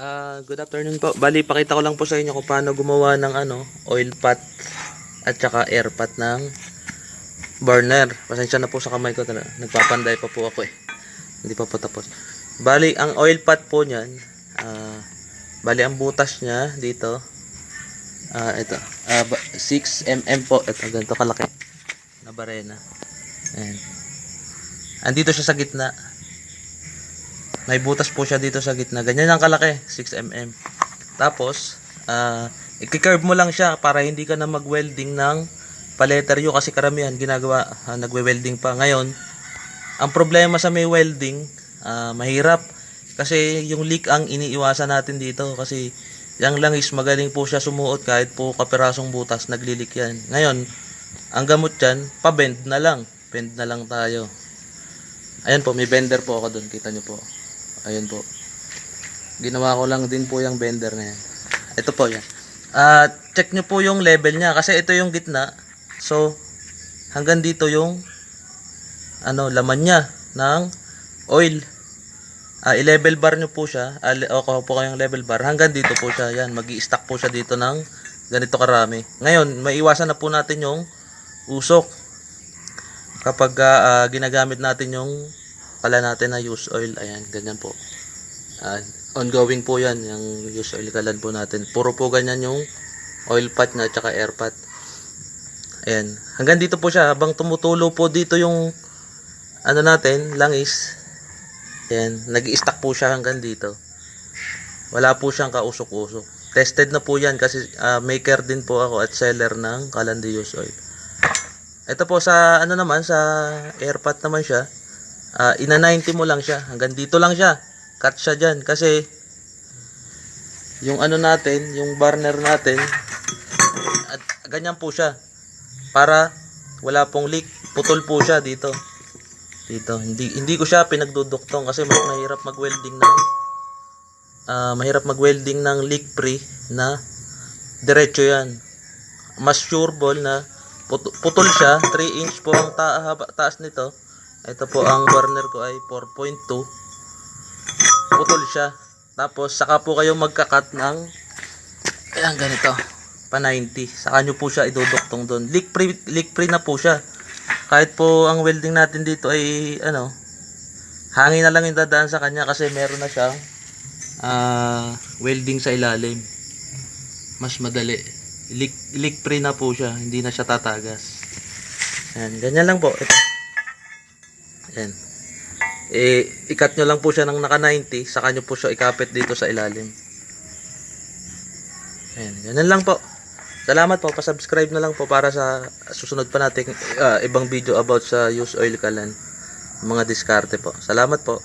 Ah, good afternoon po. Bali, pakita ko lang po sa inyo kung paano gumawa ng ano, oil pot at saka air pot ng burner. Pasensya na po sa kamay ko talaga. Nagpapanday pa po ako eh. Hindi pa po tapos. Bali, ang oil pot po niyan, ah, bali ang butas niya dito, ah, ito, ba- 6 mm po. Ito, ganito kalaki. Na barena. Ayan. Andito siya sa gitna. May butas po siya dito sa gitna. Ganyan ang kalaki, 6mm. Tapos, ah, i-curve mo lang siya para hindi ka na mag-welding ng paleteryo kasi karamihan ginagawa, ah, nagwe-welding pa. Ngayon, ang problema sa may welding, ah, mahirap. Kasi yung leak ang iniiwasan natin dito kasi yung langis magaling po siya sumuot kahit po kapirasong butas naglilik yan. Ngayon, ang gamot dyan, pa-bend na lang. Bend na lang tayo. Ayan po, may bender po ako doon. Kita nyo po. Ayan po. Ginawa ko lang din po yung bender na yan. Ito po yan. At check nyo po yung level niya. Kasi ito yung gitna. So, hanggang dito yung ano, laman niya ng oil. Ah, i-level bar nyo po siya. Ah, le- o po kayong level bar. Hanggang dito po siya. Yan, mag stack po siya dito ng ganito karami. Ngayon, maiwasan na po natin yung usok. Kapag ah, ginagamit natin yung pala natin na use oil. Ayan, ganyan po. Ah, ongoing po yan, yung use oil kalan po natin. Puro po ganyan yung oil pot na tsaka air pot. Ayan. Hanggang dito po siya. Habang tumutulo po dito yung ano natin, langis. Ayan. nag stack po siya hanggang dito. Wala po siyang kausok-usok. Tested na po yan kasi ah, maker din po ako at seller ng Kalandi use oil. Ito po sa ano naman sa airpot naman siya. Ah, ina 90 mo lang siya. Hanggang dito lang siya. Cut siya diyan kasi yung ano natin, yung burner natin at ganyan po siya. Para wala pong leak. Putol po siya dito. Dito. Hindi hindi ko siya pinagduduktong kasi mas mahirap mag-welding ng ah, mahirap mag-welding ng leak free na diretso 'yan. Mas sure ball na put- putol siya, 3 inch po ang ta- taas nito. Ito po ang burner ko ay 4.2. Putol siya. Tapos saka po kayo magkakat ng ayan ganito pa 90. Saka nyo po siya iduduktong doon. Leak free, leak free na po siya. Kahit po ang welding natin dito ay ano hangin na lang yung dadaan sa kanya kasi meron na siyang ah, welding sa ilalim. Mas madali. Leak, leak free na po siya. Hindi na siya tatagas. Ayan, ganyan lang po. Ito. Ayan. Eh, ikat nyo lang po siya ng naka 90, saka nyo po siya ikapit dito sa ilalim. Ayan, ganyan lang po. Salamat po, pa-subscribe na lang po para sa susunod pa nating ah, ibang video about sa use oil kalan. Mga diskarte po. Salamat po.